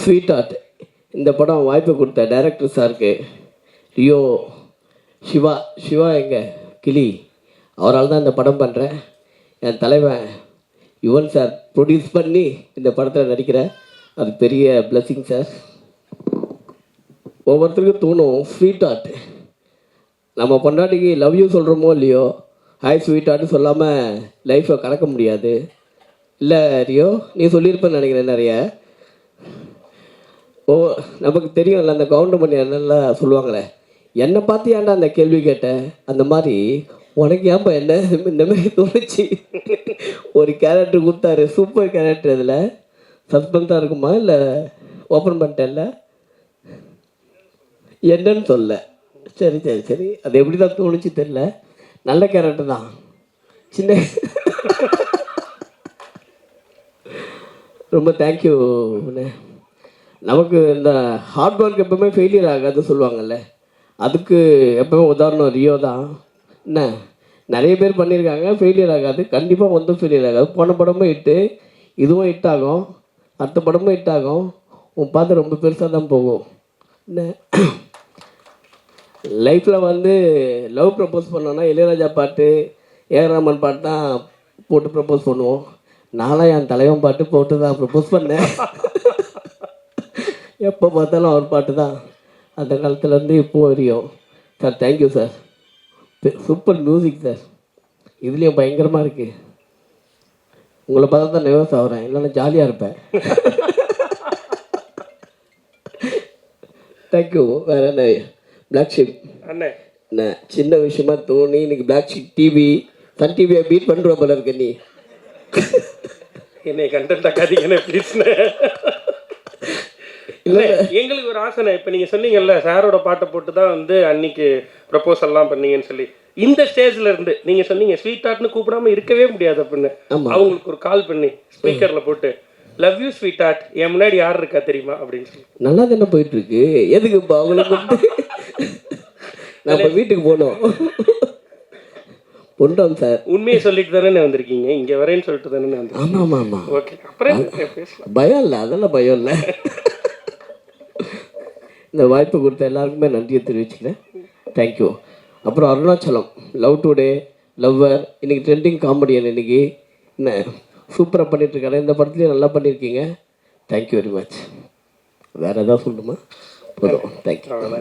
Sweet art இந்த படம் வாய்ப்பு கொடுத்த டைரக்டர் சாருக்கு. ரியோ சிவா சிவா எங்க? கிளி. அவரால் தான் இந்த படம் பண்ணுறேன் என் தலைவன் யுவன் சார் ப்ரொடியூஸ் பண்ணி இந்த படத்தில் நடிக்கிறேன் அது பெரிய பிளஸ்ஸிங் சார். ஒவ்வொருத்தருக்கும் தோணும் ஸ்வீட் ஆர்ட் நம்ம பொண்டாட்டிக்கு லவ் யூ சொல்கிறோமோ இல்லையோ? ஹாய் ஸ்வீட் ஆர்ட்னு சொல்லாமல் லைஃப்பை கடக்க முடியாது. இல்லை ரியோ நீ சொல்லியிருப்பேன்னு நினைக்கிறேன் நிறைய. ஓ நமக்கு தெரியும்ல அந்த கவுண்டமணி என்னெல்லாம் சொல்லுவாங்களே என்னை பார்த்து ஏன்டா அந்த கேள்வி கேட்டேன் அந்த மாதிரி உனக்கு ஏன்பா என்ன? இந்த மாதிரி தோணுச்சு. ஒரு கேரக்டர் கொடுத்தாரு சூப்பர் கேரக்டர் இதில். சஸ்பென்ஸாக இருக்குமா இல்லை ஓப்பன் பண்ணிட்டேன்ல? என்னன்னு சொல்ல. சரி சரி சரி. அது எப்படி தான் தோணுச்சு தெரில நல்ல கேரக்டர் தான். சின்ன ரொம்ப தேங்க்யூ நமக்கு இந்த ஹார்ட் ஒர்க் எப்பவுமே ஃபெயிலியர் ஆகாதுன்னு சொல்லுவாங்கல்ல. அதுக்கு எப்பவுமே உதாரணம் ரியோ தான். என்ன? நிறைய பேர் பண்ணியிருக்காங்க ஃபெயிலியர் ஆகாது. கண்டிப்பாக ஒன்றும் ஃபெயிலியர் ஆகாது. போன படமும் ஹிட்டு இதுவும் ஹிட் ஆகும். அடுத்த படமும் ஹிட் ஆகும். உன் பார்த்து ரொம்ப பெருசாக தான் போகும். என்ன? லைஃப்பில் வந்து லவ் ப்ரப்போஸ் பண்ணோன்னா இளையராஜா பாட்டு ஏஆர் பாட்டு தான் போட்டு ப்ரப்போஸ் பண்ணுவோம். நானும் என் தலைவன் பாட்டு போட்டு தான் ப்ரப்போஸ் பண்ணேன். எப்போ பார்த்தாலும் அவர் பாட்டு தான் அந்த காலத்துலேருந்து இப்போ வரையும். Sir thank you sir super music sir இதுலேயும் பயங்கரமாக இருக்குது உங்களை பார்த்தா தான் நர்வஸ் ஆகிறேன். இல்லைன்னா ஜாலியாக இருப்பேன். தேங்க்யூ வேறு என்ன? பிளாக் ஷிப் அண்ணே. என்ன சின்ன விஷயமா தோணி இன்னைக்கு பிளாக் ஷிப் டிவி சன் டிவியை பீட் பண்ணுற போல இருக்க நீ. என்னை கண்டென்ட் ஆக்காதீங்கன்னு ப்ளீஸ்ண்ணே இல்லை எங்களுக்கு ஒரு ஆசைண்ணே இப்போ நீங்கள் சொன்னீங்கல்ல சாரோட பாட்டை போட்டு தான் வந்து அன்னைக்கு ப்ரப்போசல்லாம் பண்ணீங்கன்னு சொல்லி. இந்த ஸ்டேஜ்ல இருந்து நீங்க சொன்னீங்க ஸ்வீட் ஆர்ட்னு கூப்பிடாம இருக்கவே முடியாது அப்படின்னு. ஆமா. அவங்களுக்கு ஒரு கால் பண்ணி ஸ்பீக்கர்ல போட்டு லவ் யூ ஸ்வீட் ஆர்ட் என் முன்னாடி யார் இருக்கா தெரியுமா? அப்படின்னு சொல்லி. நல்லா தானே போயிட்டு இருக்கு எதுக்கு இப்போ அவங்கள நம்ம வீட்டுக்கு போனோம். பொண்டோம் சார் உண்மையை சொல்லிட்டு தானே வந்திருக்கீங்க. இங்க வரேன்னு சொல்லிட்டு தானே வந்திருக்கீங்க. ஆமாம் ஆமாம் ஆமாம் ஓகே அப்புறம் பயம் இல்லை அதெல்லாம் பயம் இல்லை. இந்த வாய்ப்பு கொடுத்த எல்லாருக்குமே நன்றியை தெரிவிச்சுக்கிறேன். தேங்க்யூ அப்புறம் அருணாச்சலம் லவ் டுடே லவ்வர் இன்னைக்கு ட்ரெண்டிங் காமெடியன் இன்னைக்கு? என்ன? சூப்பராக பண்ணிட்டுருக்காரு இந்த படத்துலேயும் நல்லா பண்ணியிருக்கீங்க தேங்க்யூ வெரி மச் வேறு எதாவது சொல்லணுமா? போதும். தேங்க்யூ